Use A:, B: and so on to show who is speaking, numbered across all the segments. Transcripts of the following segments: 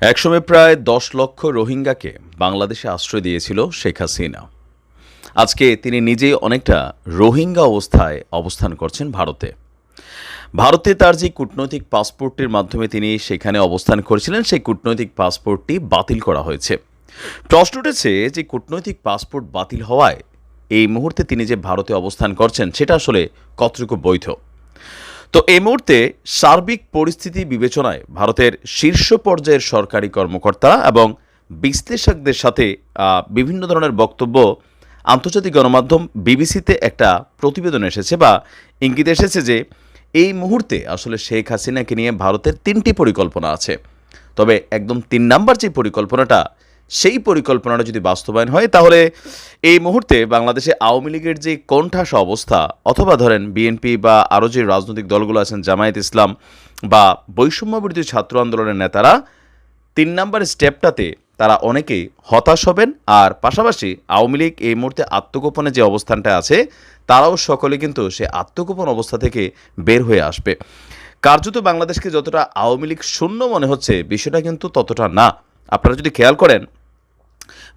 A: একসময় প্রায় দশ লক্ষ রোহিঙ্গাকে বাংলাদেশে আশ্রয় দিয়েছিল শেখ হাসিনা। আজকে তিনি নিজেই অনেকটা রোহিঙ্গা অবস্থায় অবস্থান করছেন ভারতে। ভারতে তার যে কূটনৈতিক পাসপোর্টটির মাধ্যমে তিনি সেখানে অবস্থান করেছিলেন, সেই কূটনৈতিক পাসপোর্টটি বাতিল করা হয়েছে। প্রশ্ন উঠেছে যে কূটনৈতিক পাসপোর্ট বাতিল হওয়ায় এই মুহূর্তে তিনি যে ভারতে অবস্থান করছেন, সেটা আসলে কতটুকু বৈধ? তো এই মুহূর্তে সার্বিক পরিস্থিতি বিবেচনায় ভারতের শীর্ষ পর্যায়ের সরকারি কর্মকর্তারা এবং বিশ্লেষকদের সাথে বিভিন্ন ধরনের বক্তব্য আন্তর্জাতিক গণমাধ্যম বিবিসিতে একটা প্রতিবেদন এসেছে বা ইঙ্গিত এসেছে যে এই মুহূর্তে আসলে শেখ হাসিনাকে নিয়ে ভারতের তিনটি পরিকল্পনা আছে। তবে একদম তিন নাম্বার যে পরিকল্পনাটা সেই পরিকল্পনাটা যদি বাস্তবায়ন হয়, তাহলে এই মুহূর্তে বাংলাদেশে আওয়ামী লীগের যে কোণঠাস অবস্থা, অথবা ধরেন বিএনপি বা আরও যে রাজনৈতিক দলগুলো আছেন, জামায়াত ইসলাম বা বৈষম্যবিরোধী ছাত্র আন্দোলনের নেতারা, তিন নাম্বার স্টেপটাতে তারা অনেকেই হতাশ হবেন। আর পাশাপাশি আওয়ামী লীগ এই মুহূর্তে আত্মগোপনে যে অবস্থানটা আছে, তারাও সকলে কিন্তু সে আত্মগোপন অবস্থা থেকে বের হয়ে আসবে। কার্যত বাংলাদেশকে যতটা আওয়ামী লীগ শূন্য মনে হচ্ছে, বিষয়টা কিন্তু ততটা না। আপনারা যদি খেয়াল করেন,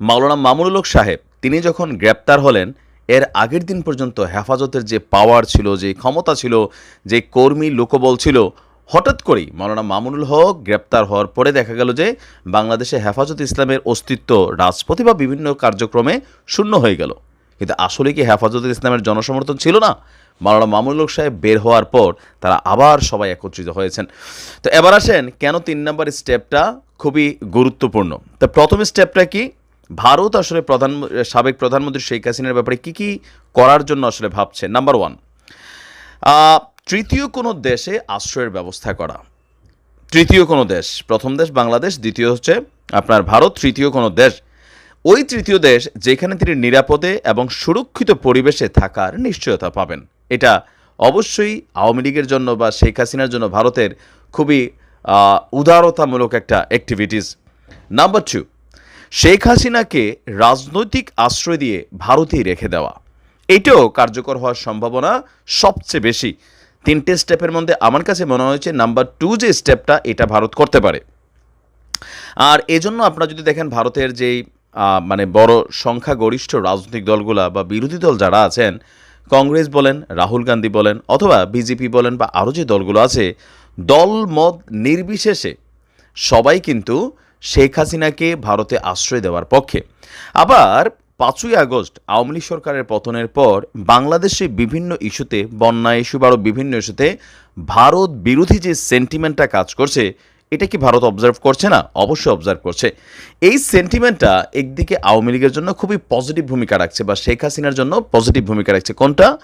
A: মাওলানা মামুনুল হক সাহেব, তিনি যখন গ্রেপ্তার হলেন, এর আগের দিন পর্যন্ত হেফাজতের যে পাওয়ার ছিল, যে ক্ষমতা ছিল, যে কর্মী লোকবল ছিল, হঠাৎ করেই মাওলানা মামুনুল হক গ্রেপ্তার হওয়ার পরে দেখা গেল যে বাংলাদেশে হেফাজত ইসলামের অস্তিত্ব, রাজপথে বা বিভিন্ন কার্যক্রমে শূন্য হয়ে গেল। কিন্তু আসলে কি হেফাজত ইসলামের জনসমর্থন ছিল না? মাওলানা হক সাহেব বের হওয়ার পর তারা আবার সবাই একত্রিত হয়েছেন। তো এবার আসেন কেন তিন নম্বর স্টেপটা খুবই গুরুত্বপূর্ণ। তো প্রথম স্টেপটা কি? ভারত আসলে প্রধান, সাবেক প্রধানমন্ত্রী শেখ হাসিনার ব্যাপারে কি কি করার জন্য আসলে ভাবছে নাম্বার ওয়ান তৃতীয় কোনো দেশে আশ্রয়ের ব্যবস্থা করা। তৃতীয় কোনো দেশ, প্রথম দেশ বাংলাদেশ, দ্বিতীয় হচ্ছে আপনার ভারত, তৃতীয় কোনো দেশ। ওই তৃতীয় দেশ যেখানে তিনি নিরাপদে এবং সুরক্ষিত পরিবেশে থাকার নিশ্চয়তা পাবেন। এটা অবশ্যই আওয়ামী লীগের জন্য বা শেখ হাসিনার জন্য ভারতের খুবই উদারতামূলক একটা অ্যাক্টিভিটিস নাম্বার টু শেখ হাসিনাকে রাজনৈতিক আশ্রয় দিয়ে ভারতেই রেখে দেওয়া। এটাও কার্যকর হওয়ার সম্ভাবনা সবচেয়ে বেশি। তিনটে স্টেপের মধ্যে আমার কাছে মনে হয়েছে নাম্বার টু যে স্টেপটা এটা ভারত করতে পারে। আর এজন্য আপনারা যদি দেখেন, ভারতের যেই মানে বড় সংখ্যাগরিষ্ঠ রাজনৈতিক দলগুলা বা বিরোধী দল যারা আছেন কংগ্রেস বলেন, রাহুল গান্ধী বলেন, অথবা বিজেপি বলেন বা আরও যে দলগুলো আছে দল মত নির্বিশেষে সবাই কিন্তু শেখ হাসিনাকে ভারতে আশ্রয় দেওয়ার পক্ষে। আবার পাঁচই আগস্ট আওয়ামী লীগ সরকারের পতনের পর বাংলাদেশে বিভিন্ন ইস্যুতে বন্যা ইস্যু বা বিভিন্ন ইস্যুতে ভারত বিরোধী যে সেন্টিমেন্টটা কাজ করছে এটা কি ভারত অবজার্ভ করছে না? অবশ্যই অবজার্ভ করছে। এই সেন্টিমেন্টটা একদিকে আওয়ামী লীগের জন্য খুবই পজিটিভ ভূমিকা রাখছে বা শেখ হাসিনার জন্য পজিটিভ ভূমিকা রাখছে। কোনটা?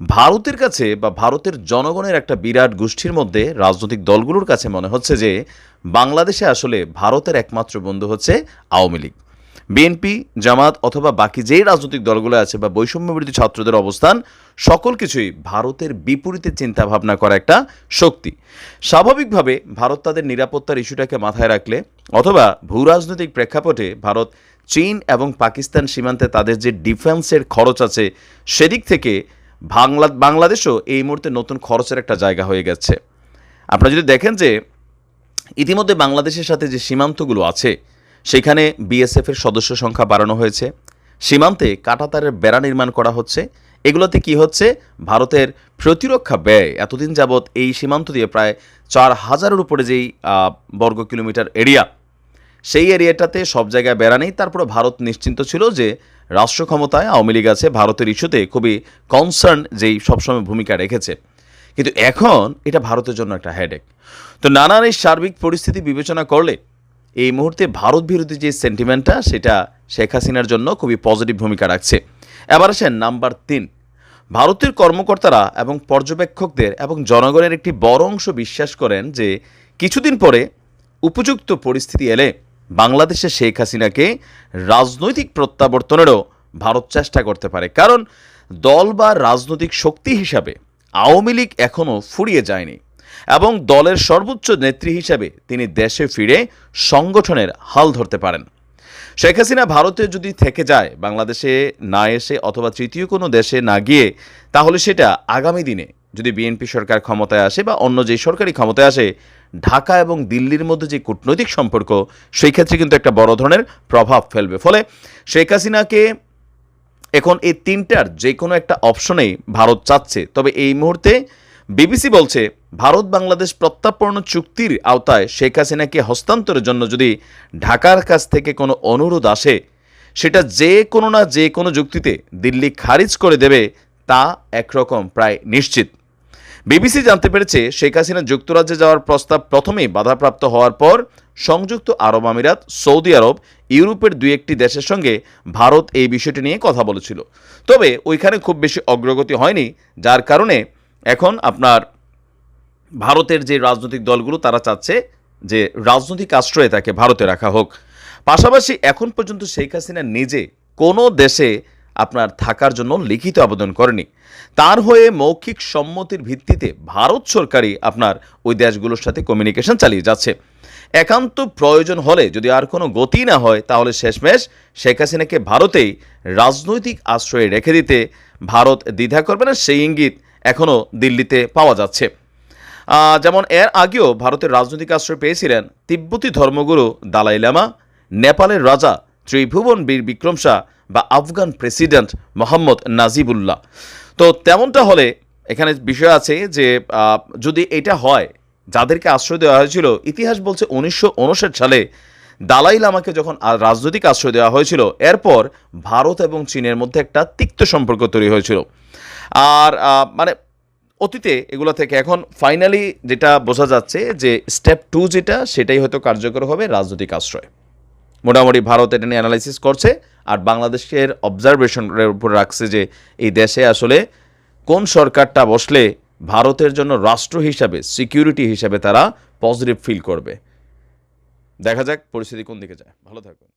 A: ভারতের কাছে বা ভারতের জনগণের একটা বিরাট গোষ্ঠীর মধ্যে রাজনৈতিক দলগুলোর কাছে মনে হচ্ছে যে, বাংলাদেশে আসলে ভারতের একমাত্র বন্ধু হচ্ছে আওয়ামী লীগ। বিএনপি, জামাত অথবা বাকি যেই রাজনৈতিক দলগুলো আছে বা বৈষম্য বিরোধী ছাত্রদের অবস্থান, সকল কিছুই ভারতের বিপরীতে চিন্তা ভাবনা করা একটা শক্তি। স্বাভাবিকভাবে ভারত তাদের নিরাপত্তার ইস্যুটাকে মাথায় রাখলে অথবা ভূ রাজনৈতিক প্রেক্ষাপটে ভারত চীন এবং পাকিস্তান সীমান্তে তাদের যে ডিফেন্সের খরচ আছে সেদিক থেকে বাংলা, বাংলাদেশও এই মুহূর্তে নতুন খরচের একটা জায়গা হয়ে গেছে। আপনারা যদি দেখেন যে ইতিমধ্যে বাংলাদেশের সাথে যে সীমান্তগুলো আছে সেখানে বিএসএফের সদস্য সংখ্যা বাড়ানো হয়েছে। সীমান্তে কাঁটাতারের বেড়া নির্মাণ করা হচ্ছে। এগুলোতে কি হচ্ছে? ভারতের প্রতিরক্ষা ব্যয় এতদিন যাবৎ এই সীমান্ত দিয়ে প্রায় চার হাজারের উপরে যেই বর্গ কিলোমিটার এরিয়া, সেই এরিয়াটাতে সব জায়গায় বেড়া নেই। তারপরে ভারত নিশ্চিন্ত ছিল যে রাষ্ট্র ক্ষমতায় আওয়ামী লীগ আছে। ভারতের ইস্যুতে খুবই কনসার্ন যেই সবসময় ভূমিকা রেখেছে। কিন্তু এখন এটা ভারতের জন্য একটা হেডেক তো নানান এই সার্বিক পরিস্থিতি বিবেচনা করলে এই মুহূর্তে ভারত বিরোধী যে সেন্টিমেন্টটা সেটা শেখ হাসিনার জন্য খুবই পজিটিভ ভূমিকা রাখছে। এবার আসেন নাম্বার তিন। ভারতের কর্মকর্তারা এবং পর্যবেক্ষকদের এবং জনগণের একটি বড় অংশ বিশ্বাস করেন যে কিছুদিন পরে উপযুক্ত পরিস্থিতি এলে বাংলাদেশে শেখ হাসিনাকে রাজনৈতিক প্রত্যাবর্তনেরও ভারত চেষ্টা করতে পারে। কারণ দল বা রাজনৈতিক শক্তি হিসাবে আওয়ামী লীগ এখনও ফুরিয়ে যায়নি। এবং দলের সর্বোচ্চ নেত্রী হিসাবে তিনি দেশে ফিরে সংগঠনের হাল ধরতে পারেন। শেখ হাসিনা ভারতে যদি থেকে যায়, বাংলাদেশে না এসে অথবা তৃতীয় কোনো দেশে না গিয়ে, তাহলে সেটা আগামী দিনে যদি বিএনপি সরকার ক্ষমতায় আসে বা অন্য যে সরকারি ক্ষমতায় আসে, ঢাকা এবং দিল্লির মধ্যে যে কূটনৈতিক সম্পর্ক, সেই ক্ষেত্রে কিন্তু একটা বড় ধরনের প্রভাব ফেলবে। ফলে শেখ হাসিনাকে এখন এই তিনটার যে কোনো একটা অপশনেই ভারত চাচ্ছে। তবে এই মুহূর্তে বিবিসি বলছে ভারত বাংলাদেশ প্রত্যাপন্ন চুক্তির আওতায় শেখ হাসিনাকে হস্তান্তরের জন্য যদি ঢাকার কাছ থেকে কোনো অনুরোধ আসে, সেটা যে কোনো না যে কোনো যুক্তিতে দিল্লি খারিজ করে দেবে তা একরকম প্রায় নিশ্চিত। বিবিসি জানতে পেরেছে, শেখ হাসিনা যুক্তরাজ্যে যাওয়ার প্রস্তাব প্রথমেই বাধাপ্রাপ্ত হওয়ার পর সংযুক্ত আরব আমিরাত, সৌদি আরব, ইউরোপের দুই একটি দেশের সঙ্গে ভারত এই বিষয়টি নিয়ে কথা বলেছিল। তবে ওইখানে খুব বেশি অগ্রগতি হয়নি, যার কারণে এখন আপনার ভারতের যে রাজনৈতিক দলগুলো, তারা চাচ্ছে যে রাজনৈতিক আশ্রয়ে তাকে ভারতে রাখা হোক। পাশাপাশি এখন পর্যন্ত শেখ হাসিনা নিজে কোনো দেশে আপনার থাকার জন্য লিখিত আবেদন করেনি। তার হয়ে মৌখিক সম্মতির ভিত্তিতে ভারত সরকারই আপনার ওই দেশগুলোর সাথে কমিউনিকেশন চালিয়ে যাচ্ছে। একান্ত প্রয়োজন হলে যদি আর কোনো গতি না হয়, তাহলে শেষমেশ শেখ হাসিনাকে ভারতেই রাজনৈতিক আশ্রয়ে রেখে দিতে ভারত দ্বিধা করবে না। সেই ইঙ্গিত এখনও দিল্লিতে পাওয়া যাচ্ছে। যেমন এর আগেও ভারতের রাজনৈতিক আশ্রয় পেয়েছিলেন তিব্বতী ধর্মগুরু দালাই লামা, নেপালের রাজা ত্রিভুবন বীর বিক্রম শাহ বা আফগান প্রেসিডেন্ট মোহাম্মদ নাজিবুল্লাহ। তো তেমনটা হলে এখানে বিষয় আছে যে যদি এটা হয়, যাদেরকে আশ্রয় দেওয়া হয়েছিল, ইতিহাস বলছে উনিশশো উনষাট সালে দালাই লামাকে যখন রাজনৈতিক আশ্রয় দেওয়া হয়েছিল, এরপর ভারত এবং চীনের মধ্যে একটা তিক্ত সম্পর্ক তৈরি হয়েছিল। আর মানে অতীতে এগুলো থেকে এখন ফাইনালি যেটা বোঝা যাচ্ছে যে স্টেপ টু যেটা, সেটাই হয়তো কার্যকর হবে রাজনৈতিক আশ্রয়। মোটামুটি ভারত এটা নিয়ে অ্যানালাইসিস করছে, আর বাংলাদেশের অবজারভেশনের উপর রাখছে যে এই দেশে আসলে কোন সরকারটা বসলে ভারতের জন্য রাষ্ট্র হিসাবে সিকিউরিটি হিসাবে তারা পজিটিভ ফিল করবে। দেখা যাক পরিস্থিতি কোন দিকে যায়। ভালো থাকুন।